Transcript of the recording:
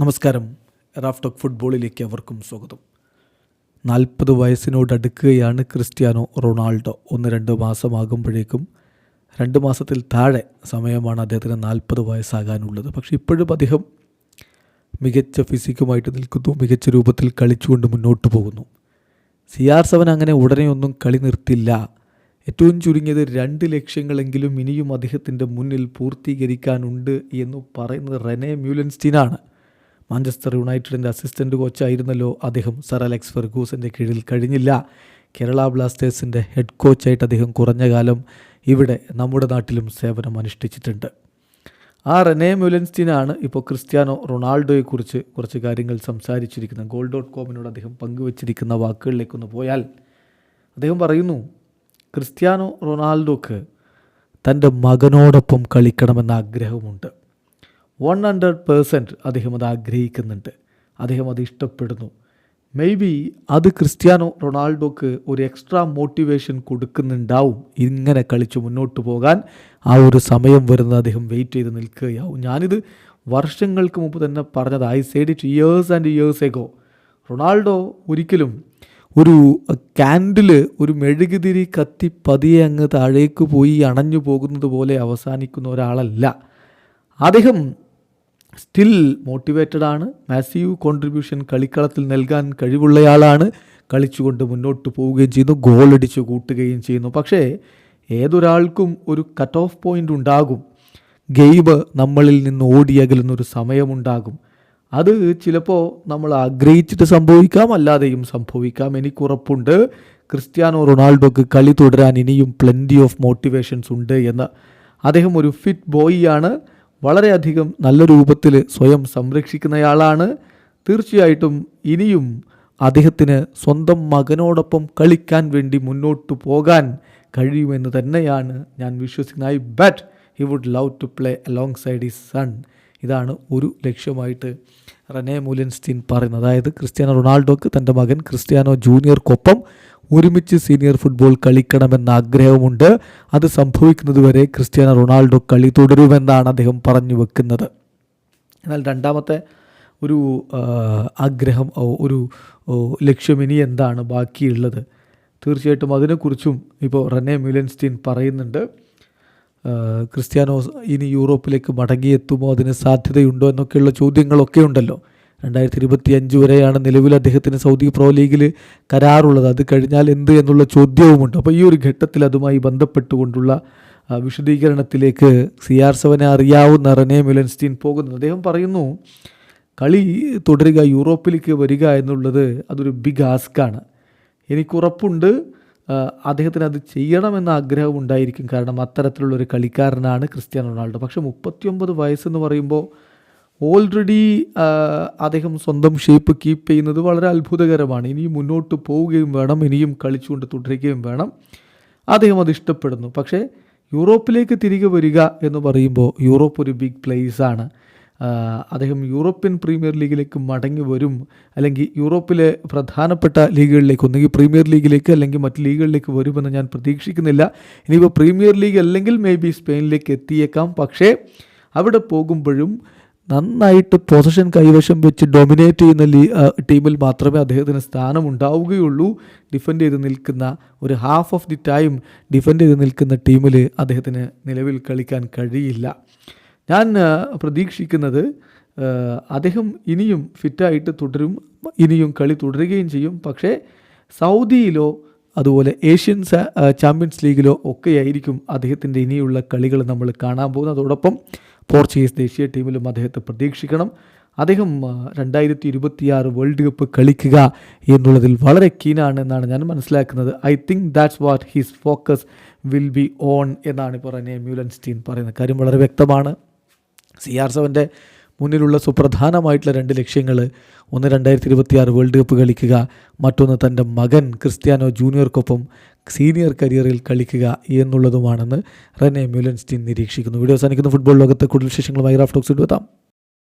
നമസ്കാരം. റാഫ്ടോക്ക് ഫുട്ബോളിലേക്ക് അവർക്കും സ്വാഗതം. നാൽപ്പത് വയസ്സിനോടടുക്കുകയാണ് ക്രിസ്ത്യാനോ റൊണാൾഡോ. ഒന്ന് രണ്ട് മാസമാകുമ്പോഴേക്കും രണ്ട് മാസത്തിൽ താഴെ സമയമാണ് അദ്ദേഹത്തിന് നാൽപ്പത് വയസ്സാകാനുള്ളത്. പക്ഷേ ഇപ്പോഴും അദ്ദേഹം മികച്ച ഫിസിക്കുമായിട്ട് നിൽക്കുന്നു മികച്ച രൂപത്തിൽ കളിച്ചുകൊണ്ട് മുന്നോട്ട് പോകുന്നു. സി ആർ സെവൻ അങ്ങനെ ഉടനെ ഒന്നും കളി നിർത്തില്ല. ഏറ്റവും ചുരുങ്ങിയത് രണ്ട് ലക്ഷ്യങ്ങളെങ്കിലും ഇനിയും അദ്ദേഹത്തിന്റെ മുന്നിൽ പൂർത്തീകരിക്കാനുണ്ട് എന്ന് പറയുന്നത് റെനെ മ്യൂലൻസ്റ്റീനാണ്. മാഞ്ചസ്റ്റർ യുണൈറ്റഡിന്റെ അസിസ്റ്റന്റ് കോച്ചായിരുന്നല്ലോ അദ്ദേഹം. സർ അലക്സ് ഫെർഗൂസിന്റെ കീഴിൽ കഴിഞ്ഞില്ല. കേരള ബ്ലാസ്റ്റേഴ്സിന്റെ ഹെഡ് കോച്ചായിട്ട് അദ്ദേഹം കുറഞ്ഞ കാലം ഇവിടെ നമ്മുടെ നാട്ടിലും സേവനം അനുഷ്ഠിച്ചിട്ടുണ്ട്. ആ റെനെ മ്യുലൻസ്റ്റീനാണ് ഇപ്പോൾ ക്രിസ്ത്യാനോ റൊണാൾഡോയെക്കുറിച്ച് കുറച്ച് കാര്യങ്ങൾ സംസാരിച്ചിരിക്കുന്നത്. ഗോൾ ഡോട്ട് കോമിനോട് അദ്ദേഹം പങ്കുവച്ചിരിക്കുന്ന വാക്കുകളിലേക്കൊന്ന് പോയാൽ അദ്ദേഹം പറയുന്നു ക്രിസ്ത്യാനോ റൊണാൾഡോക്ക് തന്റെ മകനോടൊപ്പം കളിക്കണമെന്ന ആഗ്രഹമുണ്ട്. വൺ ഹൺഡ്രഡ് പേഴ്സന്റ് അദ്ദേഹം അത് ആഗ്രഹിക്കുന്നുണ്ട്. അദ്ദേഹം അത് ഇഷ്ടപ്പെടുന്നു. മേ ബി അത് ക്രിസ്ത്യാനോ റൊണാൾഡോക്ക് ഒരു എക്സ്ട്രാ മോട്ടിവേഷൻ കൊടുക്കുന്നുണ്ടാവും. ഇങ്ങനെ കളിച്ച് മുന്നോട്ട് പോകാൻ ആ ഒരു സമയം വരുന്നത് അദ്ദേഹം വെയിറ്റ് ചെയ്ത് നിൽക്കുകയാവും. ഞാനിത് വർഷങ്ങൾക്ക് മുമ്പ് തന്നെ പറഞ്ഞത്. I said it years and years ago Ronaldo ഒരിക്കലും ഒരു കാൻഡിൽ ഒരു മെഴുകുതിരി കത്തി പതിയെ അങ്ങ് താഴേക്ക് പോയി അണഞ്ഞു പോകുന്നത് പോലെ അവസാനിക്കുന്ന ഒരാളല്ല. അദ്ദേഹം സ്റ്റിൽ മോട്ടിവേറ്റഡ് ആണ്. മാസീവ് കോൺട്രിബ്യൂഷൻ കളിക്കളത്തിൽ നൽകാൻ കഴിവുള്ളയാളാണ്. കളിച്ചുകൊണ്ട് മുന്നോട്ട് പോവുകയും ചെയ്യുന്നു. ഗോളടിച്ച് കൂട്ടുകയും ചെയ്യുന്നു. പക്ഷേ ഏതൊരാൾക്കും ഒരു കട്ട് ഓഫ് പോയിന്റ് ഉണ്ടാകും. ഗെയിം നമ്മളിൽ നിന്ന് ഓടിയകലുന്നൊരു സമയമുണ്ടാകും. അത് ചിലപ്പോൾ നമ്മൾ ആഗ്രഹിച്ചിട്ട് സംഭവിക്കാം അല്ലാതെയും സംഭവിക്കാം. എനിക്കുറപ്പുണ്ട് ക്രിസ്ത്യാനോ റൊണാൾഡോക്ക് കളി തുടരാൻ ഇനിയും പ്ലെന്റി ഓഫ് മോട്ടിവേഷൻസ് ഉണ്ട് എന്ന്. അദ്ദേഹം ഒരു ഫിറ്റ് ബോയിയാണ് വളരെയധികം നല്ല രൂപത്തിൽ സ്വയം സംരക്ഷിക്കുന്നയാളാണ്. തീർച്ചയായിട്ടും ഇനിയും അദ്ദേഹത്തിന് സ്വന്തം മകനോടൊപ്പം കളിക്കാൻ വേണ്ടി മുന്നോട്ട് പോകാൻ കഴിയുമെന്ന് തന്നെയാണ് ഞാൻ വിശ്വസിക്കുന്നത്. I bet he would love to play alongside his son ഇതാണ് ഒരു ലക്ഷ്യമായിട്ട് റനേ മൂലൻസ്റ്റീൻ പറയുന്നത്. അതായത് ക്രിസ്ത്യാനോ റൊണാൾഡോക്ക് തന്റെ മകൻ ക്രിസ്ത്യാനോ ജൂനിയർക്കൊപ്പം ഒരുമിച്ച് സീനിയർ ഫുട്ബോൾ കളിക്കണമെന്ന ആഗ്രഹമുണ്ട് അത് സംഭവിക്കുന്നതുവരെ ക്രിസ്ത്യാനോ റൊണാൾഡോ കളി തുടരുമെന്നാണ് അദ്ദേഹം പറഞ്ഞു വെക്കുന്നത്. എന്നാൽ രണ്ടാമത്തെ ഒരു ആഗ്രഹം ഒരു ലക്ഷ്യം ഇനി എന്താണ് ബാക്കിയുള്ളത്? തീർച്ചയായിട്ടും അതിനെക്കുറിച്ചും ഇപ്പോൾ റെനെ മിലൻസ്റ്റീൻ പറയുന്നുണ്ട്. ക്രിസ്ത്യാനോ ഇനി യൂറോപ്പിലേക്ക് മടങ്ങിയെത്തുമോ? അതിന് സാധ്യതയുണ്ടോ? എന്നൊക്കെയുള്ള ചോദ്യങ്ങളൊക്കെ ഉണ്ടല്ലോ. രണ്ടായിരത്തി ഇരുപത്തി അഞ്ച് വരെയാണ് നിലവിൽ അദ്ദേഹത്തിന് സൗദി പ്രോ ലീഗിൽ കരാറുള്ളത്. അത് കഴിഞ്ഞാൽ എന്ത് എന്നുള്ള ചോദ്യവുമുണ്ട്. അപ്പോൾ ഈ ഒരു ഘട്ടത്തിൽ അതുമായി ബന്ധപ്പെട്ടുകൊണ്ടുള്ള വിശദീകരണത്തിലേക്ക് സി ആർ സെവനെ അറിയാവുന്ന റെനെ മിലൻസ്റ്റീൻ പോകുന്നത്. അദ്ദേഹം പറയുന്നു കളി തുടരുക യൂറോപ്പിലേക്ക് വരിക എന്നുള്ളത് അതൊരു ബിഗ് ആസ്കാണ് എനിക്കുറപ്പുണ്ട് അദ്ദേഹത്തിന് അത് ചെയ്യണമെന്ന ആഗ്രഹം ഉണ്ടായിരിക്കും. കാരണം അത്തരത്തിലുള്ള ഒരു കളിക്കാരനാണ് ക്രിസ്ത്യാനോ റൊണാൾഡോ. പക്ഷേ മുപ്പത്തിയൊമ്പത് വയസ്സെന്ന് പറയുമ്പോൾ ഓൾറെഡി അദ്ദേഹം സ്വന്തം ഷേപ്പ് കീപ്പ് ചെയ്യുന്നത് വളരെ അത്ഭുതകരമാണ്. ഇനിയും മുന്നോട്ട് പോവുകയും വേണം ഇനിയും കളിച്ചുകൊണ്ട് തുടരുകയും വേണം. അദ്ദേഹം അത് ഇഷ്ടപ്പെടുന്നു. പക്ഷേ യൂറോപ്പിലേക്ക് തിരികെ വരിക എന്ന് പറയുമ്പോൾ യൂറോപ്പ് ഒരു ബിഗ് പ്ലേസ് ആണ്. അദ്ദേഹം യൂറോപ്യൻ പ്രീമിയർ ലീഗിലേക്ക് മടങ്ങി വരും. അല്ലെങ്കിൽ യൂറോപ്പിലെ പ്രധാനപ്പെട്ട ലീഗുകളിലേക്ക് ഒന്നുകിൽ പ്രീമിയർ ലീഗിലേക്ക് അല്ലെങ്കിൽ മറ്റ് ലീഗുകളിലേക്ക് വരുമെന്ന് ഞാൻ പ്രതീക്ഷിക്കുന്നില്ല. ഇനിയിപ്പോൾ പ്രീമിയർ ലീഗ് അല്ലെങ്കിൽ മേ ബി സ്പെയിനിലേക്ക് എത്തിയേക്കാം. പക്ഷേ അവിടെ പോകുമ്പോഴും നന്നായിട്ട് പൊസിഷൻ കൈവശം വെച്ച് ഡൊമിനേറ്റ് ചെയ്യുന്ന ടീമിൽ മാത്രമേ അദ്ദേഹത്തിന് സ്ഥാനം ഉണ്ടാവുകയുള്ളൂ ഡിഫെൻഡ് ചെയ്ത് നിൽക്കുന്ന ഒരു half of the time defend ചെയ്ത് നിൽക്കുന്ന ടീമിൽ അദ്ദേഹത്തിന് നിലവിൽ കളിക്കാൻ കഴിയില്ല. ഞാൻ പ്രതീക്ഷിക്കുന്നത് അദ്ദേഹം ഇനിയും ഫിറ്റായിട്ട് തുടരും ഇനിയും കളി തുടരുകയും ചെയ്യും. പക്ഷേ സൗദിയിലോ അതുപോലെ ഏഷ്യൻ ചാമ്പ്യൻസ് ലീഗിലോ ഒക്കെയായിരിക്കും അദ്ദേഹത്തിന്റെ ഇനിയുള്ള കളികൾ നമ്മൾ കാണാൻ പോകുന്നത്. അതോടൊപ്പം പോർച്ചുഗീസ് ദേശീയ ടീമിലും അദ്ദേഹത്തെ പ്രതീക്ഷിക്കണം. അദ്ദേഹം രണ്ടായിരത്തി ഇരുപത്തിയാറ് വേൾഡ് കപ്പ് കളിക്കുക എന്നുള്ളതിൽ വളരെ കീനാണ് എന്നാണ് ഞാൻ മനസ്സിലാക്കുന്നത്. I think that's what his focus will be on എന്നാണ് ഇപ്പോൾ റനെ മ്യൂലൻസ്റ്റീൻ പറയുന്നത്. കാര്യം വളരെ വ്യക്തമാണ്. സി ആർ സെവന്റെ മുന്നിലുള്ള സുപ്രധാനമായിട്ടുള്ള രണ്ട് ലക്ഷ്യങ്ങൾ ഒന്ന് രണ്ടായിരത്തി ഇരുപത്തിയാറ് വേൾഡ് കപ്പ് കളിക്കുക മറ്റൊന്ന് തന്റെ മകൻ ക്രിസ്ത്യാനോ ജൂനിയർക്കൊപ്പം സീനിയർ കരിയറിൽ കളിക്കുക എന്നുള്ളതുമാണെന്ന് റെനെ മ്യൂലൻസ്റ്റീൻ നിരീക്ഷിക്കുന്നു. വീഡിയോ അവസാനിക്കുന്ന. ഫുട്ബോൾ ലോകത്തെ കൂടുതൽ വിശേഷങ്ങളുമായി റാഫ്റ്റോക്സ് എത്താം.